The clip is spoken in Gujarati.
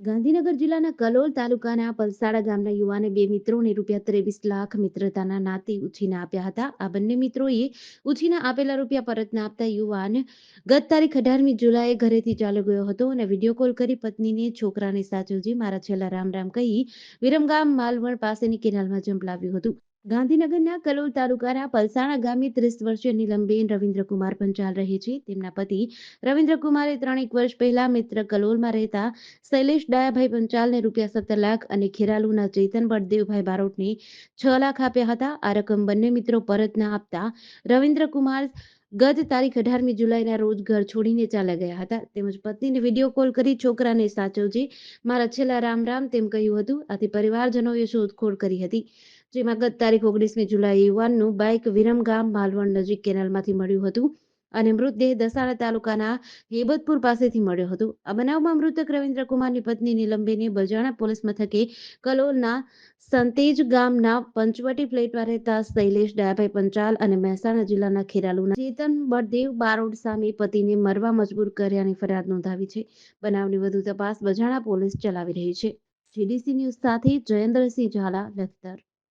ગાંધીનગર જિલ્લાના કલોલ તાલુકાના પલસાડા ગામના યુવાને બે મિત્રોને રૂપિયા ત્રેવીસ લાખ મિત્રતાના નાતે ઉછીના આપ્યા હતા. આ બંને મિત્રોએ ઉછીના આપેલા રૂપિયા પરત ના આપતા યુવાન ગત તારીખ અઢારમી જુલાઈએ ઘરેથી ચાલ્યો ગયો હતો અને વીડિયો કોલ કરી પત્નીને છોકરાને સાચવજી મારા છેલ્લા રામ રામ કહી વિરમગામ માલવણ પાસેની કેનાલમાં જંપલાવ્યું હતું. ગાંધીનગરના કલોલ તાલુકાના પલસાણા ગામે ત્રીસ વર્ષીય નીલમબેન રવિન્દ્રકુમાર પંચાલ રહે છે. તેમના પતિ રવિન્દ્રકુમારે ત્રણેક વર્ષ પહેલા મિત્ર કલોલમાં રહેતા શૈલેષ ડાયાભાઈ પંચાલને રૂપિયા સત્તર લાખ અને ખેરાલુના ચેતન બળદેવભાઈ બારોટને છ લાખ આપ્યા હતા. આ રકમ બંને મિત્રો પરત ના આપતા રવિન્દ્રકુમાર ગત તારીખ અઢારમી જુલાઈના રોજ ઘર છોડીને ચાલ્યા ગયા હતા. તેમજ પત્નીને વીડિયો કોલ કરી છોકરાને સાચવજે. મારા છેલ્લા રામ રામ, તેમ કહ્યું હતું. આથી પરિવારજનોએ શોધખોળ કરી હતી. જેમાં ગત તારીખ ઓગણીસમી જુલાઈ યુવાનનું બાઇક વિરમગામ માલવણ નજીક કેનાલમાંથી મળ્યું હતું અને મૃતદેહ દસાડા તાલુકાના હેબતપુર પાસેથી મળ્યો હતો. આ બનાવમાં મૃતક રવિન્દ્રકુમારની પત્ની નિલંબેને બજાણા પોલીસ મથકે કલોલના સંતેજ ગામના પંચવટી ફ્લેટમાં રહેતા શૈલેષ, ડાયાભાઈ પંચાલ અને મહેસાણા જિલ્લાના ખેરાલુના ચેતન બળદેવ બારોડ સામે પતિને મરવા મજબૂર કર્યાની ફરિયાદ નોંધાવી છે. બનાવની વધુ તપાસ બજાણા પોલીસ ચલાવી રહી છે. જીડીસી ન્યૂઝ સાથે જયેન્દ્રસિંહ ઝાલા, લખતર.